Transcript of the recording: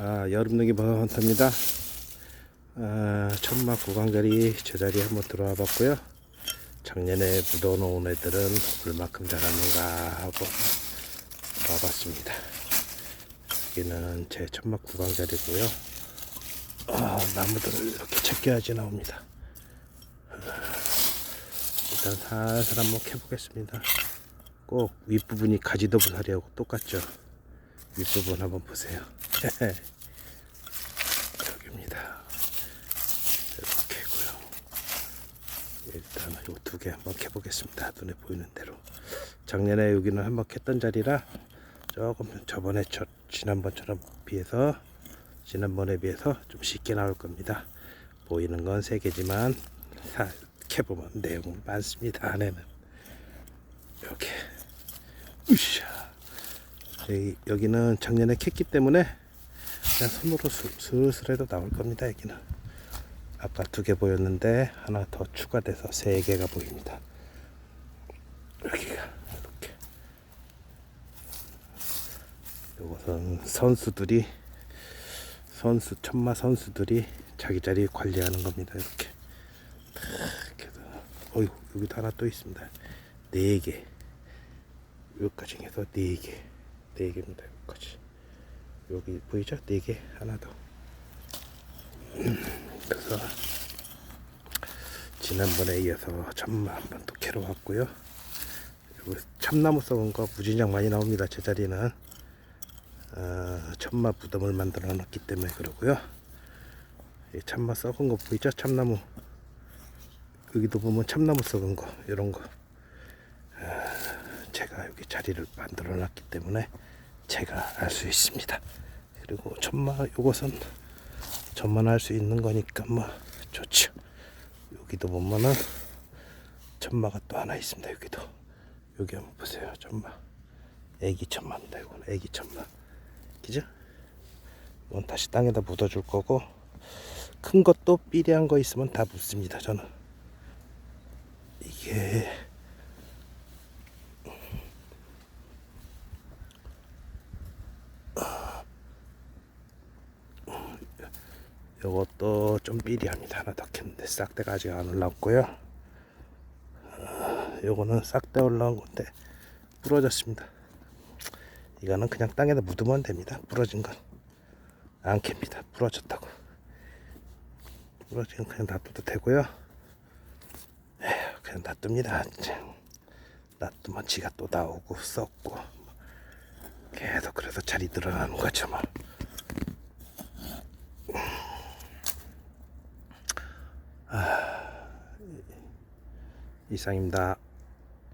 아, 여름능이 버섯입니다. 아, 천막 구강자리 제자리에 한번 들어와 봤고요. 작년에 묻어놓은 애들은 얼마큼 자랐는가 하고 와봤습니다. 여기는 제 천막 구강자리고요. 아, 나무들을 이렇게 체계하지 나옵니다. 일단 살살 한번 캐보겠습니다. 꼭 윗부분이 가지더부살이하고 똑같죠. 윗부분 한번 보세요. 여기입니다. 이렇게고요. 일단 요두 개 한번 캐보겠습니다. 눈에 보이는 대로. 작년에 여기는 한번 캤던 자리라 조금 저번에 저, 지난번처럼 비해서 지난번에 비해서 좀 쉽게 나올 겁니다. 보이는 건 세 개지만 사, 캐보면 내용은 많습니다. 안에는 이렇게 으쌰 여기, 여기는 작년에 캤기 때문에 그냥 손으로 수- 슬슬 해도 나올 겁니다. 여기는 아까 두 개 보였는데 하나 더 추가돼서 세 개가 보입니다. 여기가 이렇게 이것은 선수들이 선수 천마 선수들이 자기 자리 관리하는 겁니다. 이렇게 어이구 여기도 하나 또 있습니다. 네 개. 여기까지 해서 네 개. 네 개입니다. 여기까지. 여기 보이죠? 네 개. 하나 더. 그래서 지난번에 이어서 참마 한번 또 캐러 왔고요. 참나무 썩은 거 무진장 많이 나옵니다. 제 자리는 어, 천마 부덤을 만들어 놨기 때문에 그러고요. 이 참마 썩은 거 보이죠? 참나무 여기도 보면 참나무 썩은 거 이런 거 아, 제가 여기 자리를 만들어 놨기 때문에 제가 알 수 있습니다. 그리고 천마 요것은 저만 할 수 있는 거니까 뭐 좋죠. 여기도 보면은 천마가 또 하나 있습니다. 여기도 여기 한번 보세요. 천마 애기 천마입니다. 이건 애기 천마 그죠? 이건 다시 땅에다 묻어줄 거고 큰 것도 삐리한 거 있으면 다 묻습니다. 저는 이게 요것도 좀 삐리합니다. 하나 더 캤는데 싹대가 아직 안 올라왔고요. 어, 요거는 싹대 올라온 건데 부러졌습니다. 이거는 그냥 땅에다 묻으면 됩니다. 부러진 건 안 캡니다. 부러졌다고. 부러진 건 그냥 놔둬도 되고요. 에휴, 그냥 놔둡니다. 놔두면 지가 또 나오고 썩고 계속 그래서 자리 늘어나는 거죠 뭐. 이상입니다.